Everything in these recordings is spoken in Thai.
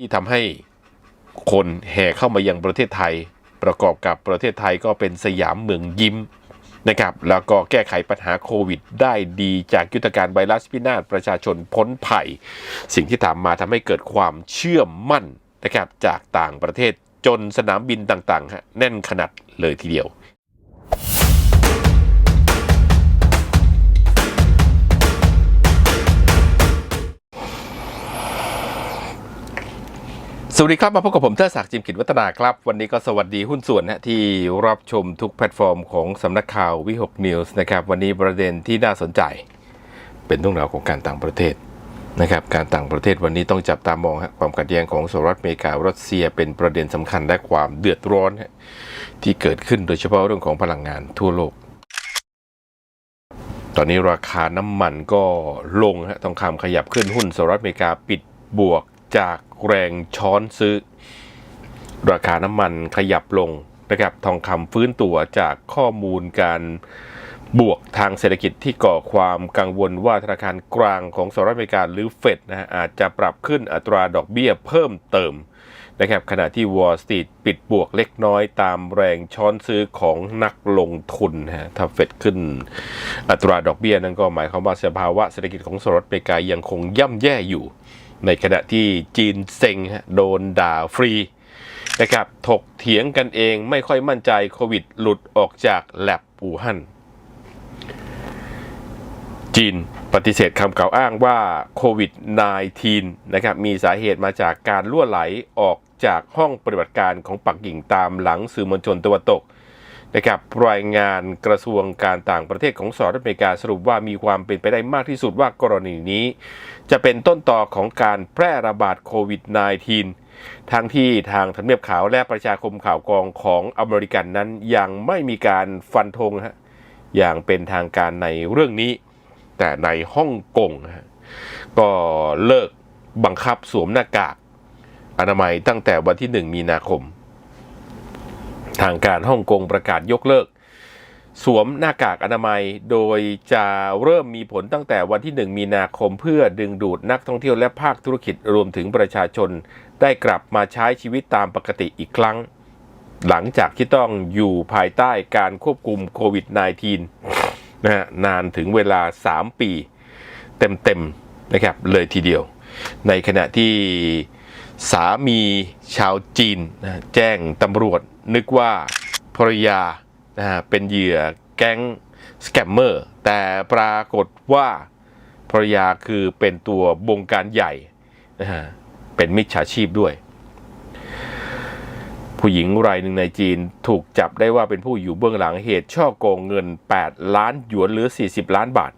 ที่ทำให้คนแห่เข้ามายังประเทศไทย ประกอบกับประเทศไทยก็เป็นสยามเมืองยิ้มนะครับแล้วก็แก้ไขปัญหาโควิด ได้ดีจากยุทธการไวรัสพินาศประชาชนพ้นภัย สิ่งที่ตามมาทำให้เกิดความเชื่อมั่นนะครับจากต่างประเทศจนสนามบินต่างๆแน่นขนาดเลยทีเดียว สวัสดีครับ มาพบกับผมเทอศักดิ์จิมกิจวัฒนาครับ วันนี้ก็สวัสดีหุ้นส่วนนะที่รับชมทุกแพลตฟอร์มของสำนักข่าววิหกนิวส์นะครับ วันนี้ประเด็นที่น่าสนใจ เป็นเรื่องราวของการต่างประเทศนะครับ การต่างประเทศวันนี้ต้องจับตามองความขัดแย้งของสหรัฐอเมริการัสเซียเป็นประเด็นสำคัญและความเดือดร้อนที่เกิดขึ้นโดยเฉพาะเรื่องของพลังงานทั่วโลก ตอนนี้ราคาน้ำมันก็ลงฮะทองคำขยับขึ้นหุ้นสหรัฐอเมริกาปิดบวก จากแรงช้อนซื้อ ราคาน้ำมันขยับลงนะครับทองคำฟื้นตัวจากข้อมูลการบวกทางเศรษฐกิจที่ก่อความกังวลว่าธนาคารกลางของสหรัฐอเมริกาหรือเฟดนะฮะอาจจะปรับขึ้นอัตราดอกเบี้ยเพิ่มเติมนะครับขณะที่ Wall Street ปิดบวกเล็กน้อยตามแรงช้อนซื้อของนักลงทุนฮะถ้าเฟดขึ้นอัตราดอกเบี้ยนั้นก็หมายความว่าสภาวะเศรษฐกิจของสหรัฐอเมริกายังคงย่ำแย่อยู่ ในขณะที่จีนเซ็งโดนด่าฟรีนะครับถกเถียงกันเองไม่ค่อยมั่นใจโควิดหลุดออกจากแลบอู่ฮั่นจีนปฏิเสธคำกล่าวอ้างว่าโควิด -19 นะครับมีสาเหตุมาจากการล่วไหลออกจากห้องปฏิบัติการของปักกิ่งตามหลังสื่อมวลชนตะวันตก นะครับรายงานกระทรวงการต่างประเทศของสหรัฐอเมริกาสรุปว่ามีความเป็นไปได้มากที่สุดว่ากรณีนี้ จะเป็นต้นต่อของการแพร่ระบาดโควิด -19 ทั้งที่ทางทำเนียบขาวและประชาคมข่าวกรองของอเมริกันนั้นยังไม่มีการฟันธงฮะอย่างเป็นทางการในเรื่องนี้ แต่ในฮ่องกงฮะก็เลิกบังคับสวมหน้ากากอนามัยตั้งแต่วันที่ 1 มีนาคม ทางการฮ่องกงประกาศยกเลิก สวมหน้ากากอนามัย โดยจะเริ่มมีผลตั้งแต่วันที่ 1 มีนาคมเพื่อดึงดูดนักท่องเที่ยวและภาคธุรกิจรวมถึงประชาชน ได้กลับมาใช้ชีวิตตามปกติอีกครั้ง หลังจากที่ต้องอยู่ภายใต้การควบคุมโควิด -19 นะฮะนานถึงเวลา 3 ปีเต็มๆนะครับเลยทีเดียว ในขณะที่สามีชาวจีนแจ้งตำรวจ นึกว่าภรรยานะฮะเป็นเหยื่อแก๊งสแกมเมอร์แต่ปรากฏว่าภรรยาคือเป็นตัวบงการใหญ่นะฮะเป็นมิจฉาชีพด้วย ผู้หญิงรายหนึ่งในจีนถูกจับได้ว่าเป็นผู้อยู่เบื้องหลังเหตุช่อโกงเงิน 8 ล้านหยวนหรือ 40 ล้านบาท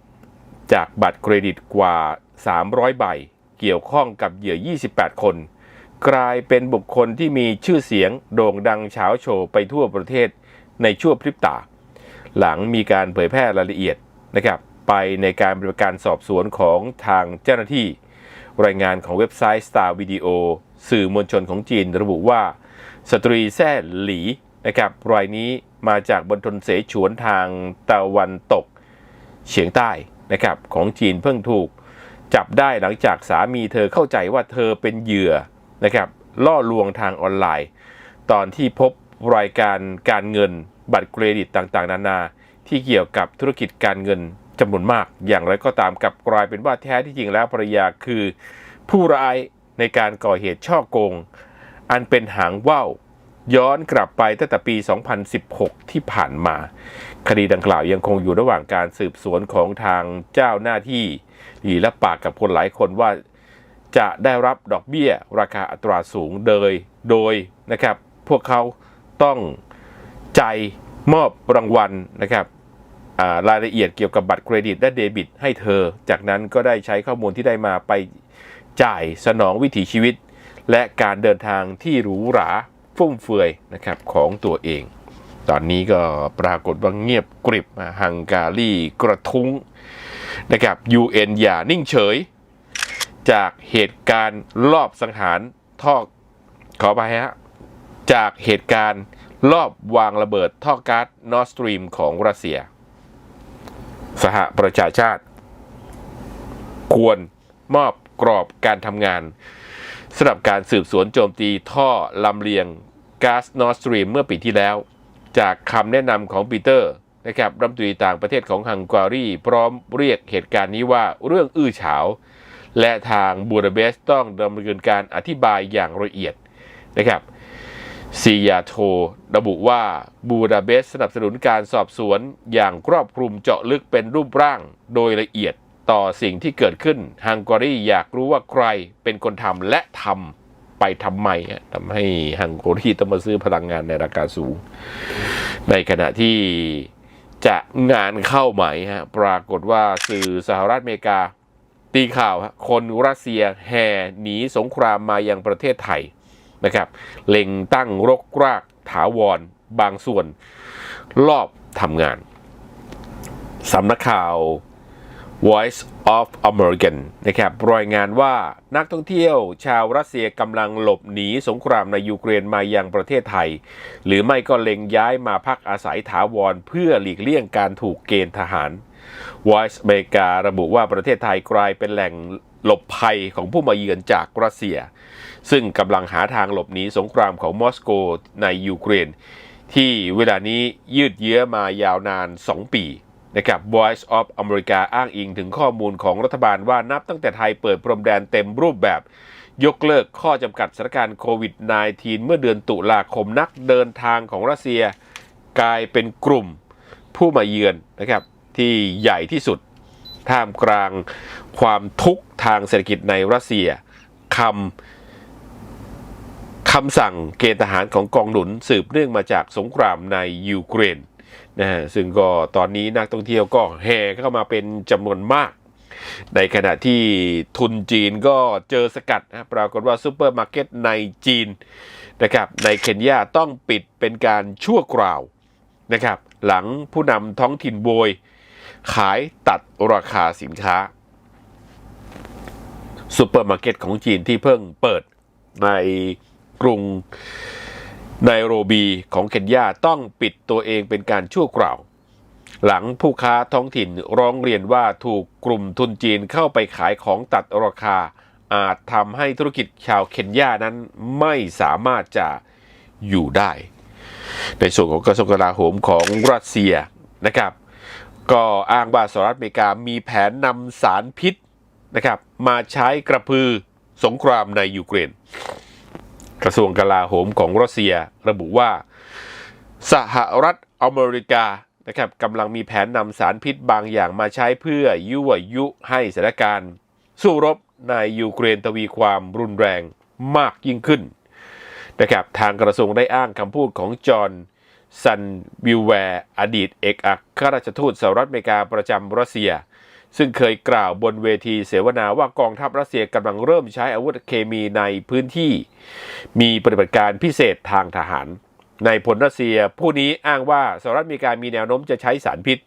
จากบัตรเครดิตกว่า 300 ใบ เกี่ยวข้องกับเหยื่อ 28 คน กลายเป็นบุคคลที่มีชื่อเสียงโด่งดังเฉาโชว์ไปทั่วประเทศในชั่วพริบตา หลังมีการเผยแพร่รายละเอียดนะครับไปในการบริการสอบสวนของทางเจ้าหน้าที่ รายงานของเว็บไซต์ Star Video สื่อมวลชนของจีนระบุว่า สตรีแซ่หลีนะครับรายนี้มาจากบนทนเสฉวนทางตะวันตกเฉียงใต้นะครับของจีนเพิ่งถูก จับได้หลังจากสามีเธอเข้าใจว่าเธอเป็นเหยื่อ นะครับล่อลวงทางออนไลน์ ตอนที่พบรายการการเงินบัตรเครดิตต่างๆ นานา ที่เกี่ยวกับธุรกิจการเงินจำนวนมาก อย่างไรก็ตามกลับกลายเป็นว่าแท้ที่จริงแล้วภรรยาคือ ผู้ร้ายในการก่อเหตุช่อโกง อันเป็นหางว่าวย้อนกลับไปตั้งแต่ปี 2016 ที่ผ่านมา คดีดังกล่าวยังคงอยู่ระหว่างการสืบสวนของทางเจ้าหน้าที่หลีและปากกับคนหลายคนว่า จะได้รับดอกเบี้ยราคาอัตราสูงโดยโดยนะครับพวกเขาต้องใจมอบรางวัลนะครับรายละเอียดเกี่ยวกับบัตรเครดิตและเดบิตให้เธอ จากนั้นก็ได้ใช้ข้อมูลที่ได้มาไปจ่ายสนองวิถีชีวิต และการเดินทางที่หรูหราฟุ่มเฟือยนะครับของตัวเอง ตอนนี้ก็ปรากฏว่าเงียบกริบฮังการีกระทุ้งนะครับ UN อย่านิ่งเฉย จากเหตุการณ์รอบสังหารท่อขอไปฮะจากเหตุการณ์รอบวางระเบิดท่อก๊าซนอร์สตรีมของรัสเซีย สหประชาชาติ ควรมอบกรอบการทำงานสำหรับการสืบสวนโจมตีท่อลำเลียงก๊าซนอร์สตรีมเมื่อปีที่แล้ว จากคำแนะนำของปีเตอร์นะครับรัฐมนตรีต่างประเทศของฮังการี พร้อมเรียกเหตุการณ์นี้ว่าเรื่องอื้อฉาว และทางบูดาเปสต์ต้องดำเนินการอธิบายอย่างละเอียดนะครับซียาโทระบุว่าบูดาเปสต์สนับสนุนการสอบสวนอย่างครอบคลุมเจาะลึกเป็นรูปร่างโดยละเอียดต่อสิ่งที่เกิดขึ้นฮังการีอยากรู้ว่าใครเป็นคนทำและทำไปทำไมทำให้ฮังการีต้องมาซื้อพลังงานในราคาสูง ในขณะที่จะงานเข้าใหม่ฮะปรากฏว่าสื่อสหรัฐอเมริกา ตีข่าวคนรัสเซียแห่หนีสงครามมายังประเทศไทยนะครับ เล็งตั้งรกรากถาวรบางส่วน รอบทำงานสำนักข่าว Voice of American นะครับรายงานว่านักท่องเที่ยวชาวรัสเซียกำลังหลบหนีสงครามในยูเครนมายังประเทศไทย หรือไม่ก็เล็งย้ายมาพักอาศัยถาวรเพื่อหลีกเลี่ยงการถูกเกณฑ์ทหาร Voice อเมริการะบุว่าประเทศไทยกลายเป็นแหล่งหลบภัยของผู้มาเยือนจากรัสเซีย ซึ่งกำลังหาทางหลบหนีสงครามของมอสโกในยูเครน ที่เวลานี้ยืดเยื้อมายาวนาน 2 ปีนะครับ Voice of America อ้างอิงถึงข้อมูลของรัฐบาลว่านับตั้งแต่ไทยเปิดพรมแดนเต็มรูปแบบ ยกเลิกข้อจำกัดสถานการณ์โควิด -19 เมื่อเดือนตุลาคมนักเดินทางของรัสเซีย กลายเป็นกลุ่มผู้มาเยือนนะครับ ที่ใหญ่ที่สุด ท่ามกลางความทุกข์ทางเศรษฐกิจในรัสเซียคำคำสั่งเกณฑ์ทหารของกองหนุนสืบเนื่องมาจากสงครามในยูเครนนะฮะซึ่งก็ตอนนี้นักท่องเที่ยวก็แห่เข้ามาเป็นจำนวนมาก ในขณะที่ทุนจีนก็เจอสกัดนะปรากฏว่าซูเปอร์มาร์เก็ตในจีนนะครับในเคนยาต้องปิดเป็นการชั่วคราวนะครับหลังผู้นำท้องถิ่นโวย ขายตัดราคาสินค้าซูเปอร์มาร์เก็ตของจีนที่เพิ่งเปิดในกรุงไนโรบีของเคนยาต้องปิดตัวเองเป็นการชั่วคราว หลังผู้ค้าท้องถิ่นร้องเรียนว่าถูกกลุ่มทุนจีนเข้าไปขายของตัดราคา อาจทำให้ธุรกิจชาวเคนยานั้นไม่สามารถจะอยู่ได้ ในส่วนของกระทรวงกลาโหมของรัสเซียนะครับ ก็อ้างว่าสหรัฐอเมริกามีแผนนำสารพิษนะครับมาใช้กระพือสงครามในยูเครน กระทรวงกลาโหมของรัสเซียระบุว่า สหรัฐอเมริกานะครับกำลังมีแผนนำสารพิษบางอย่างมาใช้เพื่อยั่วยุให้สถานการณ์ สู้รบในยูเครนทวีความรุนแรงมากยิ่งขึ้นนะครับทางกระทรวงได้อ้างคำพูดของจอห์น ซันวิลแวร์อดีตเอกอัครราชทูตสหรัฐอเมริกาประจำรัสเซีย ซึ่งเคยกล่าวบนเวทีเสวนาว่ากองทัพรัสเซียกำลังเริ่มใช้อาวุธเคมีในพื้นที่ มีปฏิบัติการพิเศษทางทหาร ในผลรัสเซียผู้นี้อ้างว่าสหรัฐอเมริกามีแนวโน้มจะใช้สารพิษ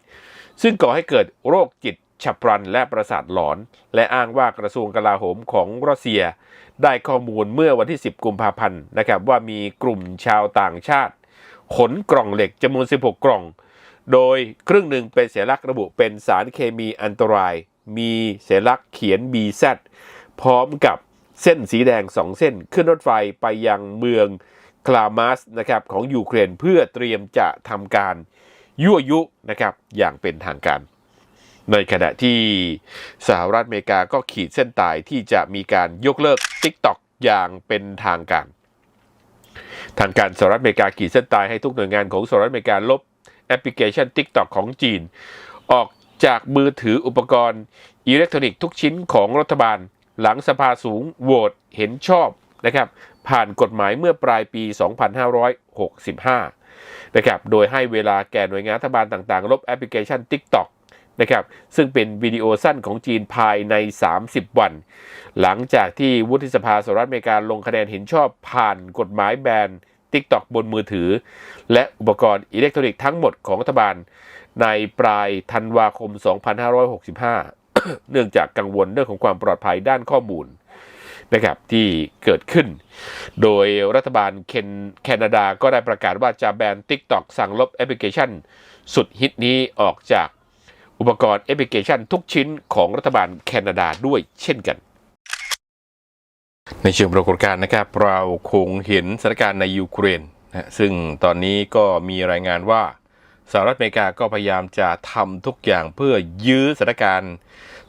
ซึ่งก่อให้เกิดโรคจิตฉับพลันและประสาทหลอน และอ้างว่ากระทรวงกลาโหมของรัสเซีย ได้ข้อมูลเมื่อวันที่ 10 กุมภาพันธ์นะครับว่ามีกลุ่มชาวต่างชาติ ขนกล่องเหล็กจำนวน 16 กล่อง โดยครึ่งหนึ่งเป็นสัญลักระบุเป็นสารเคมีอันตราย มีเสัญลักษณ์เขียน BZ พร้อมกับเส้นสีแดง 2 เส้น ขึ้นรถไฟไปยังเมืองคลามาสนะครับของยูเครนเพื่อเตรียมจะทำการยั่วยุนะครับอย่างเป็นทางการ ในขณะที่สหรัฐอเมริกาก็ขีดเส้นตายที่จะมีการยกเลิก TikTok อย่างเป็นทางการ ทางการสหรัฐอเมริกาขีดเส้นตายให้ทุกหน่วยงานของสหรัฐอเมริกาลบแอปพลิเคชัน TikTok ของจีน ออกจากมือถืออุปกรณ์อิเล็กทรอนิกส์ทุกชิ้นของรัฐบาล หลังสภาสูงโหวตเห็นชอบนะครับผ่านกฎหมายเมื่อปลายปี 2565นะครับโดยให้เวลาแก่หน่วยงานรัฐบาลต่างๆ ลบแอปพลิเคชัน TikTok นะครับซึ่งเป็นวิดีโอสั้นของจีนภายใน 30 วัน หลังจากที่วุฒิสภาสหรัฐอเมริกาลงคะแนนเห็นชอบผ่านกฎหมายแบน TikTok บนมือถือ และอุปกรณ์อิเล็กทรอนิกส์ทั้งหมดของรัฐบาล ในปลายธันวาคม 2565 เนื่องจากกังวลเรื่องของความปลอดภัยด้านข้อมูลนะครับที่เกิดขึ้น โดยรัฐบาลเคนแคนาดาก็ได้ประกาศว่าจะแบน TikTok สั่งลบแอปพลิเคชัน สุดฮิตนี้ออกจาก อุปกรณ์แอปพลิเคชันทุกชิ้นของรัฐบาลแคนาดาด้วยเช่นกัน ในเชิงปรากฏการณ์นะครับ เราคงเห็นสถานการณ์ในยูเครนนะซึ่งตอนนี้ก็มีรายงานว่าสหรัฐอเมริกาก็พยายามจะทำทุกอย่างเพื่อยื้อสถานการณ์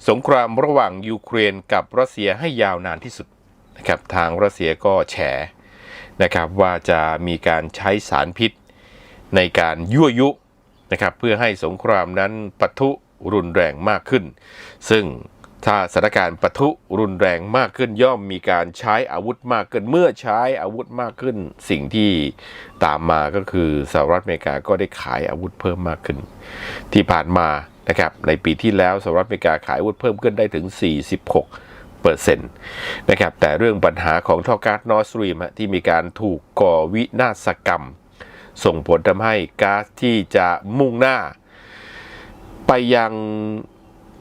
สงครามระหว่างยูเครนกับรัสเซียให้ยาวนานที่สุดนะครับทางรัสเซียก็แฉนะครับว่าจะมีการใช้สารพิษในการยั่วยุ นะครับเพื่อให้สงครามนั้นปะทุรุนแรงมากขึ้น ซึ่งถ้าสถานการณ์ปะทุรุนแรงมากขึ้นย่อมมีการใช้อาวุธมากขึ้น เมื่อใช้อาวุธมากขึ้น สิ่งที่ตามมาก็คือสหรัฐอเมริกาก็ได้ขายอาวุธเพิ่มมากขึ้น ที่ผ่านมานะครับในปีที่แล้วสหรัฐอเมริกาขายอาวุธเพิ่มขึ้นได้ถึง 46เปอร์เซ็นต์นะครับแต่เรื่องปัญหาของท่อก๊าซนอร์สตรีมที่มีการถูกก่อวินาศกรรม ส่งผลทำให้ก๊าซที่จะมุ่งหน้า ไปยัง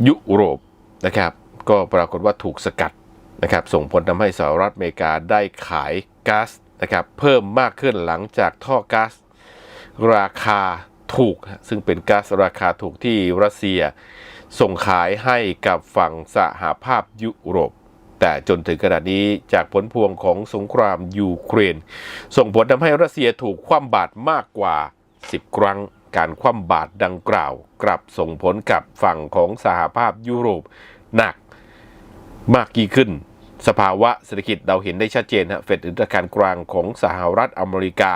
ยุโรปนะครับ ก็ปรากฏว่าถูกสกัดนะครับ ส่งผลทำให้สหรัฐอเมริกาได้ขายก๊าซนะครับเพิ่มมากขึ้นหลังจากท่อก๊าซราคาถูก ซึ่งเป็นก๊าซราคาถูกที่รัสเซีย ส่งขายให้กับฝั่งสหภาพยุโรป แต่จนถึงขณะนี้จากผลพวงของสงครามยูเครน ส่งผลทำให้รัสเซียถูกคว่ำบาตรมากกว่า 10 ครั้งการคว่ำบาตรดังกล่าว กลับส่งผลกับฝั่งของสหภาพยุโรปหนักมากยิ่งขึ้น สภาวะเศรษฐกิจเราเห็นได้ชัดเจนฮะเฟดธนาคารกลางของสหรัฐอเมริกา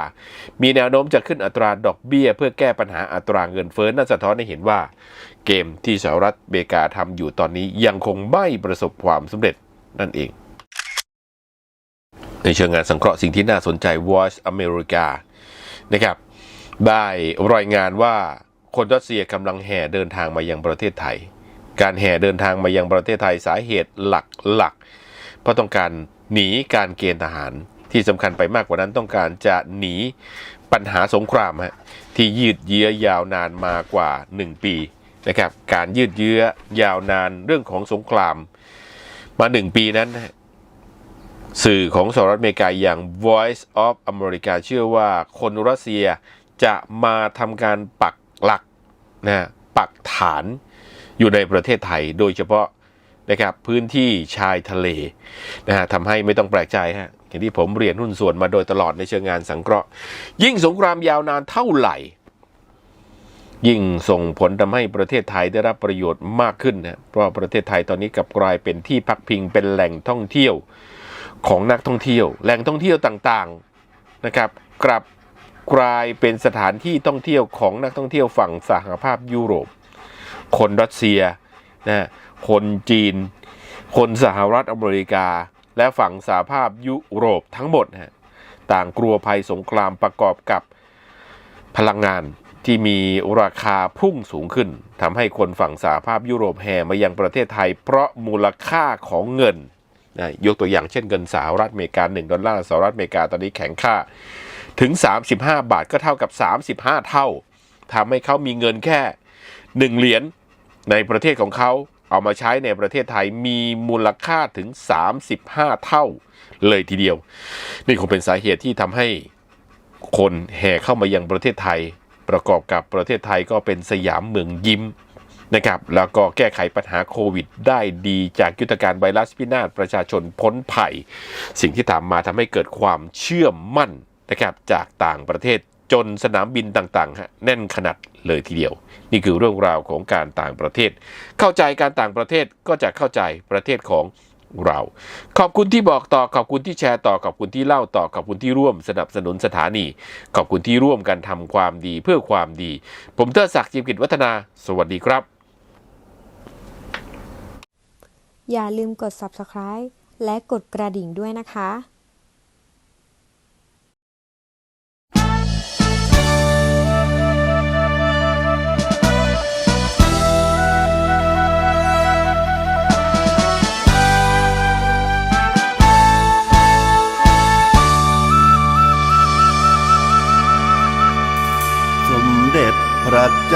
มีแนวโน้มจะขึ้นอัตราดอกเบี้ย เพื่อแก้ปัญหาอัตราเงินเฟ้อนั่นสะท้อนให้เห็นว่า เกมที่สหรัฐอเมริกาทำอยู่ตอนนี้ยังคงไม่ประสบความสำเร็จ นั่นเอง ในเชิงงานสังเคราะห์สิ่งที่น่าสนใจ Voice America นะครับได้รายงานว่าคนรัสเซียกำลังแห่เดินทางมายังประเทศไทย การแห่เดินทางมายังประเทศไทยสาเหตุหลักๆเพราะต้องการหนีการเกณฑ์ทหารที่สำคัญไปมากกว่านั้นต้องการจะหนีปัญหาสงครามฮะที่ยืดเยื้อยาวนานมากว่า 1 ปีนะครับการยืดเยื้อยาวนานเรื่องของสงคราม มา1ปีนั้น สื่อของสหรัฐอเมริกาอย่าง Voice of America เชื่อว่าคนรัสเซียจะมาทำการปักหลักนะปักฐานอยู่ในประเทศไทยโดยเฉพาะนะครับพื้นที่ชายทะเลนะฮะทำให้ไม่ต้องแปลกใจฮะอย่างที่ผมเรียนหุ้นส่วนมาโดยตลอดในเชิงงานสังเคราะห์ ยิ่งสงครามยาวนานเท่าไหร่ ยิ่งส่งผลทำให้ประเทศไทยได้รับประโยชน์มากขึ้นนะเพราะประเทศไทยตอนนี้กลับกลายเป็นที่พักพิงเป็นแหล่งท่องเที่ยวของนักท่องเที่ยว แหล่งท่องเที่ยวต่างๆนะครับ กลับกลายเป็นสถานที่ท่องเที่ยวของนักท่องเที่ยวฝั่งสหภาพยุโรป คนรัสเซียนะคนจีน คนสหรัฐอเมริกา และฝั่งสหภาพยุโรปทั้งหมดนะต่างกลัวภัยสงครามประกอบกับพลังงาน ที่มีราคาพุ่งสูงขึ้นทำให้คนฝั่งสหภาพยุโรปแห่มายังประเทศไทย เพราะมูลค่าของเงินนะยกตัวอย่างเช่นเงินสหรัฐอเมริกา 1 ดอลลาร์สหรัฐอเมริกาตอนนี้แข็งค่า ถึง 35 บาทก็เท่ากับ 35 เท่าทำให้เขามีเงินแค่ 1 เหรียญในประเทศของเขาเอามาใช้ในประเทศไทยมีมูลค่าถึง 35 เท่าเลยทีเดียว นี่คงเป็นสาเหตุที่ทำให้คนแห่เข้ามายังประเทศไทย ประกอบกับประเทศไทยก็เป็นสยามเมืองยิ้มนะครับแล้วก็แก้ไขปัญหาโควิด ได้ดีจากยุทธการไวรัสพินาศประชาชนพ้นภัย สิ่งที่ตามมาทำให้เกิดความเชื่อมั่นนะครับจากต่างประเทศจนสนามบินต่างๆฮะแน่นขนาดเลยทีเดียว นี่คือเรื่องราวของการต่างประเทศ เข้าใจการต่างประเทศก็จะเข้าใจประเทศของ เรา ขอบคุณที่บอกต่อขอบคุณที่แชร์ต่อขอบคุณที่เล่าต่อขอบคุณที่ร่วมสนับสนุนสถานี ขอบคุณที่ร่วมกันทำความดีเพื่อความดี ผมเตอร์ศักดิ์จิมกิจวัฒนา สวัสดีครับ อย่าลืมกด subscribe และกดกระดิ่งด้วยนะคะ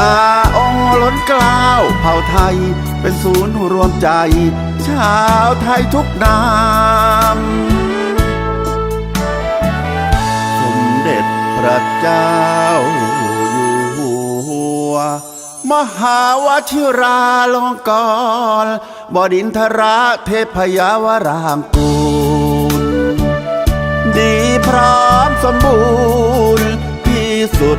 อาองล้นกล้าวเผ่าไทย เป็นศูนย์รวมใจ ชาวไทยทุกนามสมเด็จพระเจ้าอยู่หัว มหาวชิราลงกรณบดินทราเทพยาวรางกูล ดีพร้อมสมบูรณ์ที่สุด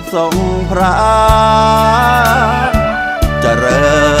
ทรงพระเจริญ